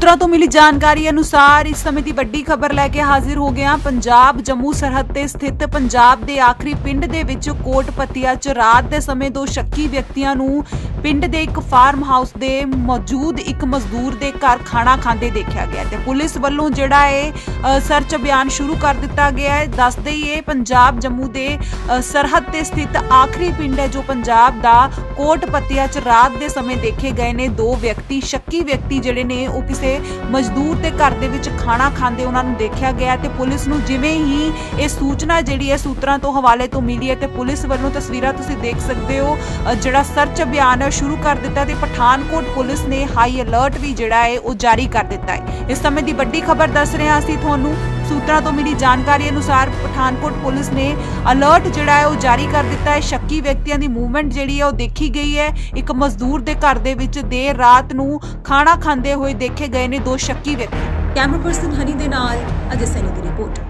ਸੂਤਰਾਂ ਤੋਂ ਮਿਲੀ ਜਾਣਕਾਰੀ ਅਨੁਸਾਰ ਇਸ ਸਮੇਂ ਦੀ ਵੱਡੀ ਖਬਰ ਲੈ ਕੇ ਹਾਜ਼ਰ ਹੋ ਗਿਆ ਪੰਜਾਬ ਜੰਮੂ ਸਰਹੱਦ ਤੇ ਸਥਿਤ ਪੰਜਾਬ ਦੇ ਆਖਰੀ ਪਿੰਡ ਦੇ ਵਿੱਚ ਕੋਟ ਪੱਤੀਆ ਚ ਰਾਤ ਦੇ ਸਮੇਂ ਦੋ ਸ਼ੱਕੀ ਵਿਅਕਤੀਆਂ ਨੂੰ ਪਿੰਡ ਦੇ ਇੱਕ ਫਾਰਮ ਹਾਊਸ ਦੇ ਮੌਜੂਦ ਇੱਕ ਮਜ਼ਦੂਰ ਦੇ ਘਰ ਖਾਣਾ ਖਾਂਦੇ ਦੇਖਿਆ ਗਿਆ ਤੇ ਪੁਲਿਸ ਵੱਲੋਂ ਜਿਹੜਾ ਹੈ ਸਰਚ ਅਭਿਆਨ ਸ਼ੁਰੂ ਕਰ ਦਿੱਤਾ ਗਿਆ ਹੈ। ਦੱਸਦੇ ਹੀ ਇਹ ਪੰਜਾਬ ਜੰਮੂ ਦੇ ਸਰਹੱਦ ਤੇ ਸਥਿਤ ਆਖਰੀ ਪਿੰਡ ਹੈ ਜੋ ਪੰਜਾਬ ਦਾ ਕੋਟ ਪੱਤੀਆ ਚ ਰਾਤ ਦੇ ਸਮੇਂ ਦੇਖੇ ਗਏ ਨੇ। ਦੋ ਵਿਅਕਤੀ, ਸ਼ੱਕੀ ਵਿਅਕਤੀ ਜਿਹੜੇ ਨੇ, ਉਹ ਕਿਸੇ ਮਜ਼ਦੂਰ ਦੇ ਘਰ ਦੇ ਵਿੱਚ ਖਾਣਾ ਖਾਂਦੇ ਉਹਨਾਂ ਨੂੰ ਦੇਖਿਆ ਗਿਆ ਤੇ ਪੁਲਿਸ ਨੂੰ ਜਿਵੇਂ ਹੀ ਇਹ ਸੂਚਨਾ ਜਿਹੜੀ ਹੈ ਸੂਤਰਾਂ ਤੋਂ ਹਵਾਲੇ ਤੋਂ ਮਿਲੀ ਹੈ ਤੇ ਪੁਲਿਸ ਵੱਲੋਂ ਤਸਵੀਰਾਂ ਤੁਸੀਂ ਦੇਖ ਸਕਦੇ ਹੋ। ਜਿਹੜਾ ਸਰਚ ਅਭਿਆਨ ਸ਼ੁਰੂ ਕਰ ਦਿੱਤਾ ਤੇ ਪਠਾਨਕੋਟ ਪੁਲਿਸ ਨੇ ਹਾਈ ਅਲਰਟ ਵੀ ਜਿਹੜਾ ਹੈ ਉਹ ਜਾਰੀ ਕਰ ਦਿੱਤਾ ਹੈ। ਇਸ ਸਮੇਂ ਦੀ ਵੱਡੀ ਖਬਰ ਦੱਸ ਰਹੇ ਹਾਂ ਅਸੀਂ ਤੁਹਾਨੂੰ, ਸੂਤਰਾਂ ਤੋਂ ਮਿਲੀ ਜਾਣਕਾਰੀ ਅਨੁਸਾਰ ਪਠਾਨਕੋਟ ਪੁਲਿਸ ਨੇ ਅਲਰਟ ਜਿਹੜਾ ਹੈ ਉਹ ਜਾਰੀ ਕਰ ਦਿੱਤਾ ਹੈ। ਸ਼ੱਕੀ ਵਿਅਕਤੀਆਂ ਦੀ ਮੂਵਮੈਂਟ ਜਿਹੜੀ ਹੈ ਉਹ ਦੇਖੀ ਗਈ ਹੈ। ਇੱਕ ਮਜ਼ਦੂਰ ਦੇ ਘਰ ਦੇ ਵਿੱਚ ਦੇਰ ਰਾਤ ਨੂੰ ਖਾਣਾ ਖਾਂਦੇ ਹੋਏ ਦੇਖੇ ਗਏ ਨੇ ਦੋ ਸ਼ੱਕੀ ਵਿਅਕਤੀ। ਕੈਮਰਾ ਪਰਸਨ ਹਨੀ ਦੇ ਨਾਲ ਅਜੇ ਸੈਨੀ ਦੀ ਰਿਪੋਰਟ।